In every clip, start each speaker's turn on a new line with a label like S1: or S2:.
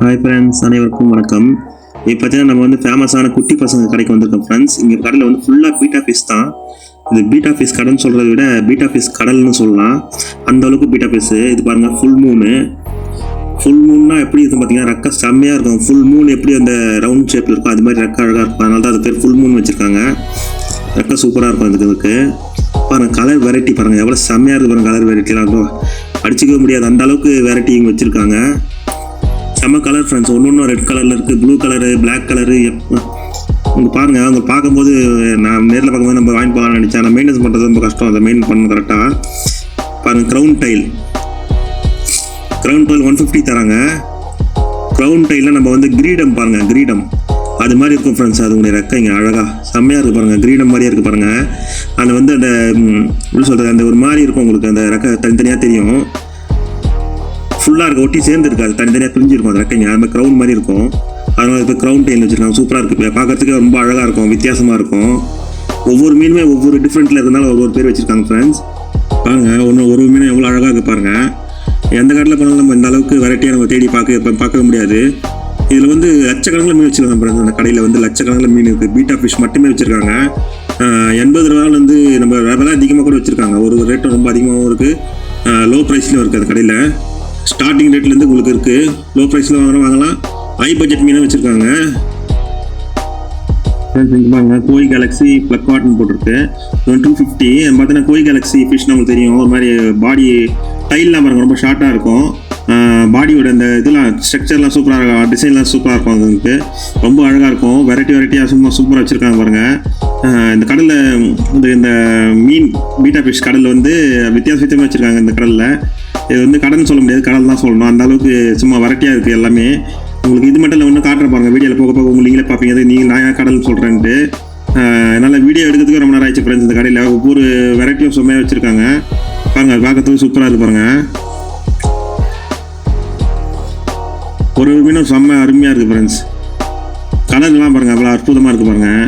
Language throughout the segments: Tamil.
S1: ஹாய் ஃப்ரெண்ட்ஸ் அனைவருக்கும் வணக்கம். இப்போ பார்த்தீங்கன்னா நம்ம வந்து ஃபேமஸான குட்டி பசங்க கடைக்கு வந்திருக்கோம் ஃப்ரெண்ட்ஸ் இங்கே கடையில் வந்து ஃபுல்லாக பீட் ஆஃபீஸ் தான். இது பீட் ஆஃபீஸ் கடைன்னு சொல்கிறத விட பீட்டா ஆஃபீஸ் கடல்னு சொல்லலாம். அந்த அளவுக்கு பீட் ஆஃபீஸு இது பாருங்கள் ஃபுல் மூணு ஃபுல் மூன்னா எப்படி இருக்கும் பார்த்தீங்கன்னா ரெக்க செம்மையாக இருக்கும். ஃபுல் மூன் எப்படி அந்த ரவுண்ட் ஷேப்பில் இருக்கும் அது மாதிரி ரெக்க அழகாக இருக்கும். அதனால தான் அது பேர் ஃபுல் மூன் வச்சுருக்காங்க. ரெக்க சூப்பராக இருக்கும் இதுக்கு இதுக்கு பாருங்கள் கலர் வெரைட்டி பாருங்கள் எவ்வளோ செம்மையாக இருக்குது பாருங்கள் கலர் வெரைட்டிலாம் அடிச்சிக்கவே முடியாது. அந்த அளவுக்கு வெரைட்டி இங்கே வச்சுருக்காங்க. செம்ம கலர் ஃப்ரெண்ட்ஸ் ஒன்று ஒன்றும் ரெட் கலரில் இருக்குது ப்ளூ கலரு பிளாக் கலரு அவங்க பாருங்கள் அவங்க பார்க்கும்போது நான் நேரில் பார்க்கும்போது நம்ம வாங்கி போகலாம்னு நினச்சேன். ஆனால் மெயின்டெனன்ஸ் பண்ணுறது ரொம்ப கஷ்டம். அதை மெயின் பண்ணணும் கரெக்டாக பாருங்கள் crown tile crown tile one fifty தராங்க. க்ரௌன் டைலில் நம்ம வந்து கிரீடம் பாருங்கள் கிரீடம். அது மாதிரி இருக்கும் ஃப்ரெண்ட்ஸ் அது உங்களுடைய ரெக்கைங்க அழகாக செம்மையாக இருக்குது பாருங்கள் கிரீடம் மாதிரியே இருக்குது பாருங்கள் அந்த வந்து அந்த எப்படி சொல்கிறது அந்த ஒரு மாதிரி இருக்கும் உங்களுக்கு. அந்த ரெக்கை தனித்தனியாக தெரியும். ஃபுல்லாக இருக்க ஒட்டி சேர்ந்து இருக்காது தனித்தனியாக பிரிஞ்சிருக்கும் அந்த ரெக்கைங்க. அது மாதிரி க்ரௌன் மாதிரி இருக்கும். அதனால இப்போ க்ரௌன் டெயில் வச்சுருக்காங்க. சூப்பராக இருக்குது பார்க்குறதுக்கே ரொம்ப அழகாக இருக்கும். வித்தியாசமாக இருக்கும். ஒவ்வொரு மீனுமே ஒவ்வொரு டிஃப்ரெண்ட்டில் இருந்தாலும் ஒவ்வொரு பேர் வச்சுருக்காங்க ஃப்ரெண்ட்ஸ் பாருங்க ஒன்று ஒரு மீனும் எவ்வளோ அழகாக இருக்குது பாருங்கள் எந்த கடையில் போனாலும் நம்ம இந்த அளவுக்கு வெரைட்டியாக நம்ம தேடி பார்க்க இப்போ பார்க்க முடியாது. இதில் வந்து லட்சக்கணக்கில் மீன் வச்சுருக்காங்க அந்த கடையில் வந்து லட்சக்கணக்கில் மீன் இருக்குது பீட்டா ஃபிஷ் மட்டுமே வச்சுருக்காங்க. எண்பது ரூபாவில் வந்து நம்ம விலை அதிகமாக கூட வச்சுருக்காங்க. ஒரு ரேட்டும் ரொம்ப அதிகமாகவும் இருக்குது லோ ப்ரைஸ்லையும் இருக்குது அந்த கடையில். ஸ்டார்டிங் ரேட்லேருந்து உங்களுக்கு இருக்குது லோ ப்ரைஸில் வாங்குறோம் வாங்கலாம் ஹை பட்ஜெட் மீனும் வச்சுருக்காங்க. பாருங்க. கோய் கேலக்ஸி ப்ளக் காட்டன் போட்டிருக்கு. டூ ஃபிஃப்டி பார்த்தீங்கன்னா கோய் கேலக்ஸி ஃபிஷ் நமக்கு தெரியும். ஒரு மாதிரி பாடி டைல்லாம் பாருங்க. ரொம்ப ஷார்ட்டாக இருக்கும். பாடியோட அந்த இதெல்லாம் ஸ்ட்ரக்சர்லாம் சூப்பராக இருக்கும் டிசைன்லாம் சூப்பராக இருக்கும் அதுக்கு ரொம்ப அழகாக இருக்கும். வெரைட்டி வெரைட்டியாக சும்மா சூப்பராக வச்சுருக்காங்க பாருங்கள் இந்த கடலில் இந்த இந்த மீன் பீட்டா ஃபிஷ் கடலில் வந்து வித்தியாச வித்தியாசமாக வச்சுருக்காங்க இந்த கடலில். இது வந்து கடன் சொல்ல முடியாது கடல் தான் சொல்லணும். அந்த அளவுக்கு சும்மா வெரைட்டியாக இருக்குது எல்லாமே. உங்களுக்கு இது மட்டும் இல்லை ஒன்று காட்டுறேன் பாருங்க வீடியோவில் போக போக உங்களுக்கு நீங்களே பார்ப்பீங்க. அது நீங்கள் நான் ஏன் கடல் சொல்கிறேன்ட்டு அதனால் வீடியோ எடுக்கிறதுக்கு ரொம்ப நேரம் ஆயிடுச்சு ஃப்ரெண்ட்ஸ் இந்த கடையில். ஒவ்வொரு வெரைட்டியும் சும்மையாக வச்சுருக்காங்க. பாருங்க அது பார்க்கறதுக்கு சூப்பராக இருக்கு பாருங்க. ஒரு ஒரு மீனும் செம்ம அருமையாக இருக்குது ஃப்ரெண்ட்ஸ் கலர்லாம் பாருங்கள் அவ்வளோ அற்புதமாக இருக்குது பாருங்கள்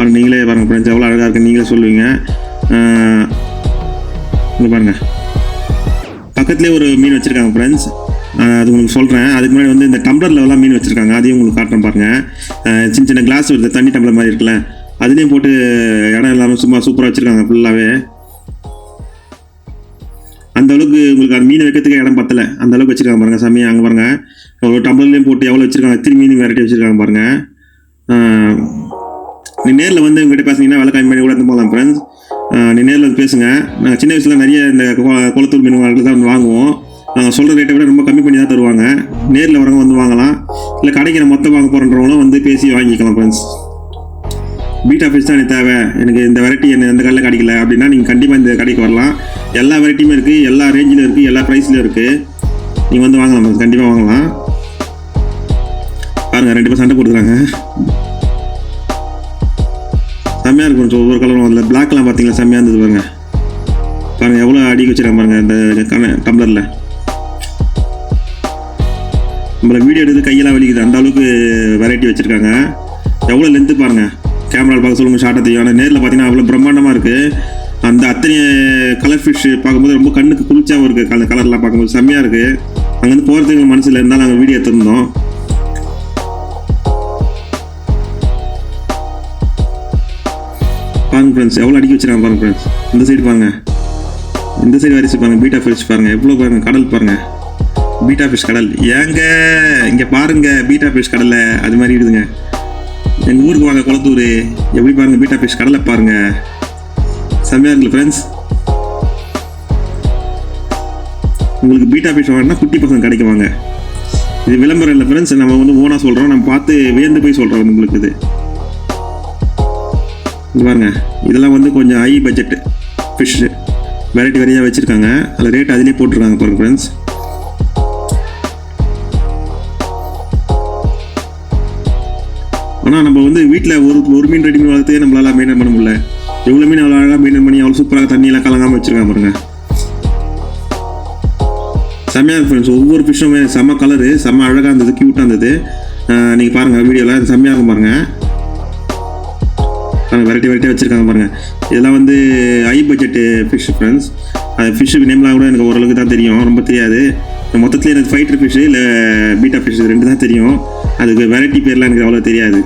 S1: பாருங்கள் நீங்களே பாருங்க ஃப்ரெண்ட்ஸ் எவ்வளோ அழகாக இருக்குது நீங்களே சொல்லுவீங்க. ஆஹ் பாருங்கள் பக்கத்துலேயே ஒரு மீன் வச்சுருக்காங்க ஃப்ரெண்ட்ஸ் அது உங்களுக்கு சொல்கிறேன் அதுக்கு முன்னாடி வந்து இந்த டம்ளர்லலாம் மீன் வச்சுருக்காங்க. அதையும் உங்களுக்கு காட்டுறேன் பாருங்கள் சின்ன சின்ன கிளாஸ் வருது தண்ணி டம்ளர் மாதிரி இருக்குல்ல. அதுலேயும் போட்டு இடம் இல்லாமல் சும்மா சூப்பராக வச்சுருக்காங்க ஃபுல்லாகவே அந்த அளவுக்கு உங்களுக்கு அந்த மீன் வைக்கிறதுக்கு இடம் பத்தலை. அந்த அளவுக்கு வச்சுருக்காங்க பாருங்க சாமி. அங்கே பாருங்க. ஒரு டம்ளர்லேயும் போட்டு எவ்வளோ வச்சுருக்காங்க எத்தனை மீன் வெரைட்டி வச்சிருக்காங்க பாருங்கள் நீங்கள் நீ நேரில் வந்து உங்ககிட்ட பேசுனீங்கன்னா விலை கம்மி பண்ணி கூட எடுத்து போகலாம் ஃப்ரெண்ட்ஸ் நீ நேரில் வந்து பேசுங்க. நாங்கள் சின்ன வயசில் நிறைய இந்த குளத்தூர் மீன் தான் வந்து வாங்குவோம். நாங்கள் சொல்கிற ரேட்டை விட ரொம்ப கம்மி பண்ணி தான் தருவாங்க. நேரில் வரவங்க வந்து வாங்கலாம். இல்லை கடைக்கு நான் மொத்தம் வாங்க போகிறன்றவங்களும் வந்து பேசி வாங்கிக்கலாம் ஃப்ரெண்ட்ஸ் பீட்டா ஆஃபீஸ் தான் எனக்கு தேவை. எனக்கு இந்த வெரைட்டி என்ன எந்த கடையில் கிடைக்கல அப்படின்னா நீங்கள் கண்டிப்பாக இந்த கடைக்கு வரலாம். எல்லா வெரைட்டியுமே இருக்குது எல்லா ரேஞ்சிலும் இருக்குது எல்லா ப்ரைஸ்லையும் இருக்குது நீங்கள் வந்து வாங்கலாம் friends. கண்டிப்பாக வாங்கலாம். பாருங்கள் ரெண்டு பேர் சண்டை போட்டுக்கிறாங்க. செம்மையாக இருக்கும் கொஞ்சம் ஒவ்வொரு கலரும் அதில் பிளாக்லாம் பார்த்தீங்களா செம்மையாக இருந்தது பாருங்க. பாருங்கள் எவ்வளோ அடி வச்சிருக்காங்க பாருங்க இந்த கண டம்ளரில் நம்மளை வீடியோ எடுத்து கையெல்லாம் வலிக்குது. அந்த அளவுக்கு வெரைட்டி வச்சுருக்காங்க. எவ்வளோ லென்த்து பாருங்கள் கேமராவில் பார்க்க சொல்லுங்கள் ஷார்ட்டாக தெரியும் ஆனால் நேரில் பார்த்தீங்கன்னா அவ்வளோ பிரம்மாண்டமாக இருக்குது அந்த அத்தனை கலர் ஃபிஷ் பார்க்கும்போது ரொம்ப கண்ணுக்கு குளிர்ச்சியாகவும் இருக்குது கலர் கலர்லாம் பார்க்கும்போது செம்மையாக இருக்குது அங்கேருந்து போகிறதுக்கு மனசில் இருந்தால் நாங்கள் வீடியோ எடுத்திருந்தோம். பாருங்க ஃப்ரெண்ட்ஸ் எவ்வளோ அடிக்க வச்சுருக்காங்க பாருங்க ஃப்ரெண்ட்ஸ் இந்த சைடு பாருங்க. இந்த சைடு வரிசை பாருங்க. பீட்டா ஃபிஷ் பாருங்க. எவ்வளோ பாருங்க? கடல் பாருங்க. பீட்டா ஃபிஷ் கடல். ஏங்க? இங்கே பாருங்க. பீட்டா ஃபிஷ் கடலை அது மாதிரி இடுதுங்க. எங்கள் ஊருக்கு வாங்க குளத்தூர். எப்படி பாருங்க? பீட்டா ஃபிஷ் கடலை பாருங்க. செம்மையாக இருக்குல்ல ஃப்ரெண்ட்ஸ் உங்களுக்கு பீட்டா ஃபிஷ் வாங்கினா குட்டி பசங்க கிடைக்குவாங்க இது விளம்பரம் இல்லை ஃப்ரெண்ட்ஸ் நம்ம வந்து ஓனாக சொல்கிறோம் நம்ம பார்த்து வேந்து போய் சொல்கிறோம் உங்களுக்கு இது. இங்க பாருங்க இதெல்லாம் வந்து கொஞ்சம் ஹை பட்ஜெட் ஃபிஷ் வெரைட்டி வெரைட்டியாக வச்சுருக்காங்க. அதில் ரேட் அதிலே போட்டிருக்காங்க பாருங்க ஃப்ரெண்ட்ஸ் ஆனால் நம்ம வந்து வீட்டில் ஒரு ஒரு மீன் ரெடி மீன் வளர்த்தே நம்மளால் மெயின்டைன் பண்ண முடியல. எவ்வளோ மீன் அவ்வளோ அழகாக மெயின்டைன் பண்ணி அவ்வளோ சூப்பராக தண்ணியெல்லாம் கலங்காமல் வச்சுருக்காங்க பாருங்க. செம்மையாக ஃப்ரெண்ட்ஸ் ஒவ்வொரு ஃபிஷ்ஷுமே செம்ம கலரு செம்ம அழகாக இருந்தது க்யூட்டாக இருந்தது. நீங்கள் பாருங்கள் வீடியோவில் செம்மையாக இருக்கும் பாருங்கள் வெரைட்டி வெரைட்டி வச்சுருக்காங்க பாருங்கள் இதெல்லாம் வந்து ஹை பட்ஜெட்டு ஃபிஷ் ஃப்ரெண்ட்ஸ் அது ஃபிஷ்ஷு நேம்லாம் கூட எனக்கு ஓரளவுக்கு தான் தெரியும். ரொம்ப தெரியாது. மொத்தத்தில் எனக்கு ஃபைட்டர் ஃபிஷ்ஷு இல்லை பீட்டா ஃபிஷ் ரெண்டு தான் தெரியும். அதுக்கு வெரைட்டி பேர்லாம் எனக்கு அவ்வளோ தெரியாது.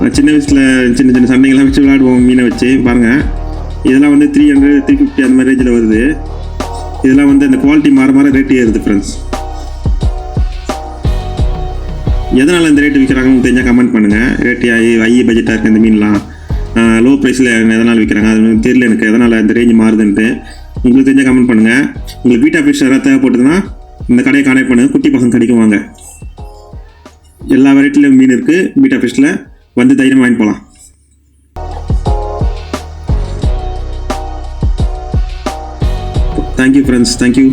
S1: நான் சின்ன வயசில் சின்ன சின்ன சண்டைகள்லாம் வச்சு விளையாடுவோம் மீனை வச்சு. பாருங்கள் இதெல்லாம் வந்து த்ரீ ஹண்ட்ரட் த்ரீ ஃபிஃப்டி அந்த மாதிரி ரேஞ்சில் வருது. இதெல்லாம் வந்து அந்த குவாலிட்டி மாற மாற ரேட்டு ஏறுது ஃப்ரெண்ட்ஸ் எதனால் இந்த ரேட்டு விற்கிறாங்கன்னு தெரிஞ்சால் கமெண்ட் பண்ணுங்கள் ரேட்டு ஐ பட்ஜெட்டாக இருக்குது இந்த மீன்லாம். லோ ப்ரைஸில் எதனால் விற்கிறாங்க அது தெரியல எனக்கு. எதனால் இந்த ரேஞ்ச் மாறுதுன்ட்டு உங்களுக்கு தெரிஞ்சால் கமெண்ட் பண்ணுங்கள் உங்களுக்கு பீட்டா ஃபிஷ் யாராவது தேவைப்பட்டதுன்னா இந்த கடையை கான்டாக்ட் பண்ணுங்கள் குட்டி பசங்க கடைக்கும் வாங்க. எல்லா வெரைட்டிலையும் மீன் இருக்குது பீட்டா ஃபிஷ்ஷில் வந்து தைரியம் வாங்கி போகலாம் தேங்க்யூ ஃப்ரெண்ட்ஸ் தேங்க்யூ